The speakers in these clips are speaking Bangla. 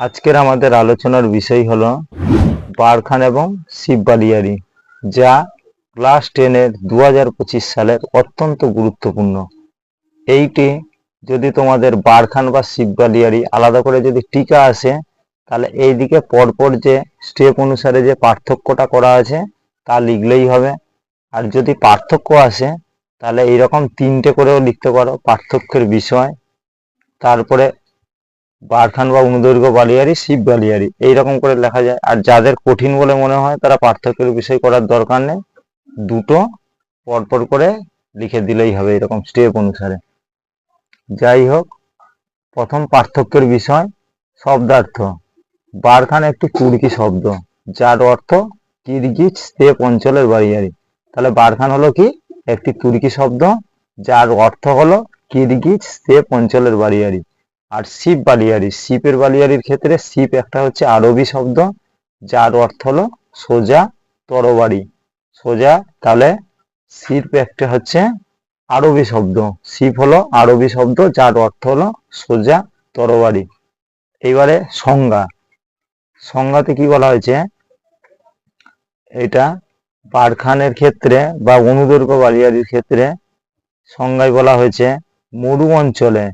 আজকের আমাদের আলোচনার বিষয় হল বারখান এবং শিববালিয়ারি, যা ক্লাস টেনের দু হাজার পঁচিশ সালের অত্যন্ত গুরুত্বপূর্ণ। এইটি যদি তোমাদের বারখান বা শিববালিয়ারি আলাদা করে যদি টিকা আসে, তাহলে এই দিকে পরপর যে স্টেপ অনুসারে যে পার্থক্যটা করা আছে, তা লিখলেই হবে। আর যদি পার্থক্য আসে, তাহলে এইরকম তিনটে করেও লিখতে পারো পার্থক্যের বিষয়। তারপরে বারখান বা অনুদৈর্ঘ্য বালিয়ারি, শিব বালিয়ারি, এইরকম করে লেখা যায়। আর যাদের কঠিন বলে মনে হয়, তারা পার্থক্যের বিষয় করার দরকার নেই। দুটো পরপর করে লিখে দিলেই হবে এরকম স্টেপ অনুসারে। যাই হোক, প্রথম পার্থক্যের বিষয়, শব্দার্থ। বারখান একটি তুর্কি শব্দ, যার অর্থ কিরগিজ স্টেপ অঞ্চলের বাড়িয়ারি তাহলে বারখান হলো কি? একটি তুর্কি শব্দ, যার অর্থ হলো কিরগিজ স্টেপ অঞ্চলের বাড়িয়ারি আর শিব বালিয়ারি। শিপের বালিয়ারির ক্ষেত্রে শিপ একটা হচ্ছে আরবি শব্দ, যার অর্থ হলো সোজা তরবারি। সোজা তাহলে শিপ একটা হচ্ছে আরবি শব্দ। শিপ হলো আরবি শব্দ, যার অর্থ হলো সোজা তরবারি। এইবারে সংজ্ঞা। সংজ্ঞাতে কি বলা হয়েছে? এটা বারখানের ক্ষেত্রে বা অনুদৈর্ঘ্য বালিয়ারির ক্ষেত্রে সংজ্ঞায় বলা হয়েছে মরু অঞ্চলে।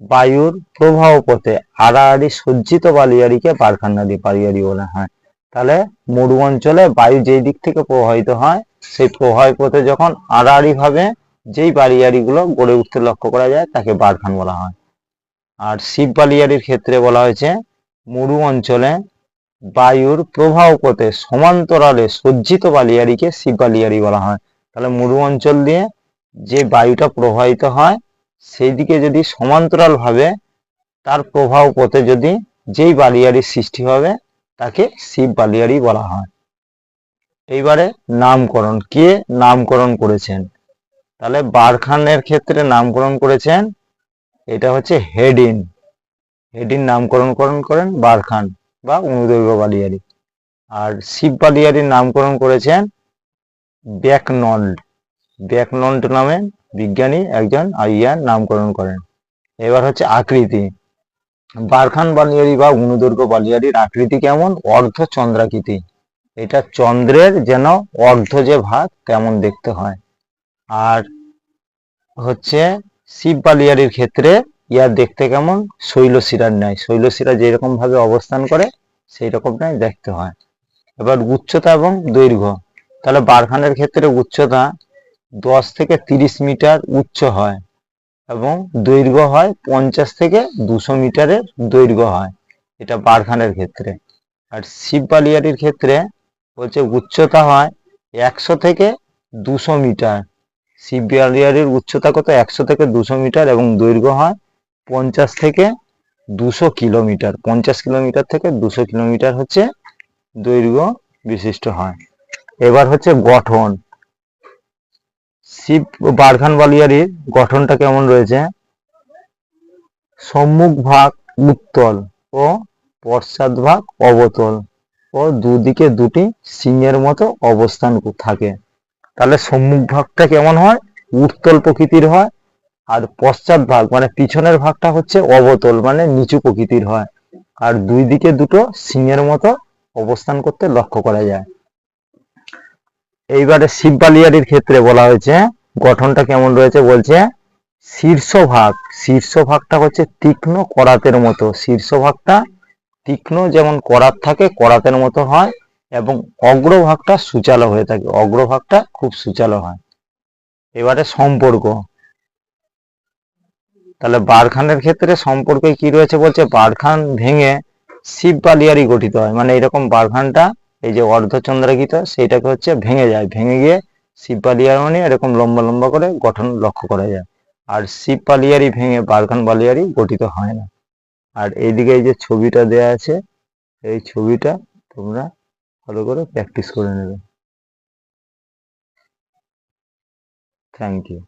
বায়ুর প্রবাহ পথে আড়াআড়ি সজ্জিত বালিয়ারিকে বারখান্নাদি বালিয়ারি বলা হয়। তাহলে মরু অঞ্চলে বায়ু যেই দিক থেকে প্রবাহিত হয়, সেই প্রবাহ পথে যখন আড়াআড়ি ভাবে যেই বালিয়ারিগুলো গড়ে উঠতে লক্ষ্য করা যায়, তাকে বারখান বলা হয়। আর শিব বালিয়ারির ক্ষেত্রে বলা হয়েছে মরু অঞ্চলে বায়ুর প্রবাহ পথে সমান্তরালে সজ্জিত বালিয়ারিকে শিব বালিয়ারি বলা হয়। তাহলে মরু অঞ্চল দিয়ে যে বায়ুটা প্রবাহিত হয় সেই দিকে যদি সমান্তরালভাবে তার প্রভাব পথে যদি যেই বালিয়ারির সৃষ্টি হবে, তাকে শিব বালিয়ারি বলা হয়। এইবারে নামকরণ, কে নামকরণ করেছেন? তাহলে বারখানের ক্ষেত্রে নামকরণ করেছেন, এটা হচ্ছে হেডিন। হেডিন নামকরণ করণ করেন বারখান বা অনুদৈর্ঘ্য বালিয়ারি আর শিব বালিয়ারির নামকরণ করেছেন ব্যাকনল্ড ব্যাকনল্ড নামে বিজ্ঞানী একজন আইয়ার নামকরণ করেন। এবার হচ্ছে আকৃতি। বারখান বালিয়ারি বা অনুদৈর্ঘ্য বালিয়ারির আকৃতি কেমন? অর্ধ চন্দ্রাকৃতি। এটা চন্দ্রের যেন অর্ধ যে ভাগ তেমন দেখতে হয়। আর হচ্ছে শিব বালিয়ারির ক্ষেত্রে ইয়ার দেখতে কেমন? শৈলশিরার ন্যায়। শৈলশিরা যেরকম ভাবে অবস্থান করে সেই রকম ন্যায় দেখতে হয়। এবার উচ্চতা এবং দৈর্ঘ্য। তাহলে বারখানের ক্ষেত্রে উচ্চতা দশ থেকে তিরিশ মিটার উচ্চ হয় এবং দৈর্ঘ্য হয় পঞ্চাশ থেকে দুশো মিটারের দৈর্ঘ্য হয়, এটা বারখানের ক্ষেত্রে। আর শিব বালিয়ারির ক্ষেত্রে বলছে উচ্চতা হয় একশো থেকে দুশো মিটার। শিব বালিয়ারির উচ্চতা কত? একশো থেকে দুশো মিটার এবং দৈর্ঘ্য হয় পঞ্চাশ থেকে দুশো কিলোমিটার। পঞ্চাশ কিলোমিটার থেকে দুশো কিলোমিটার হচ্ছে দৈর্ঘ্য বিশিষ্ট হয়। এবার হচ্ছে গঠন। শিব বারখান বালিয়ারির গঠনটা কেমন রয়েছে? সম্মুখ ভাগ উত্তল ও পশ্চাৎ ভাগ অবতল ও দুদিকে দুটি সিংহের মতো অবস্থান থাকে। তাহলে সম্মুখ ভাগটা কেমন হয়? উত্তল প্রকৃতির হয় আর পশ্চাৎ ভাগ মানে পিছনের ভাগটা হচ্ছে অবতল মানে নিচু প্রকৃতির হয়। আর দুই দিকে দুটো সিংহের মতো অবস্থান করতে লক্ষ্য করা যায়। এইবারে শিব বালিয়ারির ক্ষেত্রে বলা হয়েছে গঠনটা কেমন রয়েছে বলছে? শীর্ষভাগ, শীর্ষভাগটা হচ্ছে তীক্ষ্ণ করাতের মতো। শীর্ষভাগটা তীক্ষ্ণ যেমন করাত থাকে, করাতের মতো হয় এবং অগ্রভাগটা সুচালো হয়ে থাকে। অগ্রভাগটা খুব সুচালো হয়। এবারে সম্পর্ক। তাহলে বারখানের ক্ষেত্রে সম্পর্কে কি রয়েছে বলছে? বারখান ভেঙে শিব বালিয়ারি গঠিত হয়। মানে এরকম বারখানটা, এই যে অর্ধচন্দ্রাকৃত, সেইটাকে হচ্ছে ভেঙে যায়। ভেঙে গিয়ে মানে এরকম লম্বা লম্বা করে গঠন লক্ষ্য করা যায়। আর শিব বালিয়ারি ভেঙে বারখান বালিয়ারি গঠিত হয় না। আর এইদিকে এই যে ছবিটা দেয়া আছে, এই ছবিটা তোমরা ভালো করে প্র্যাকটিস করে নেবে। Thank you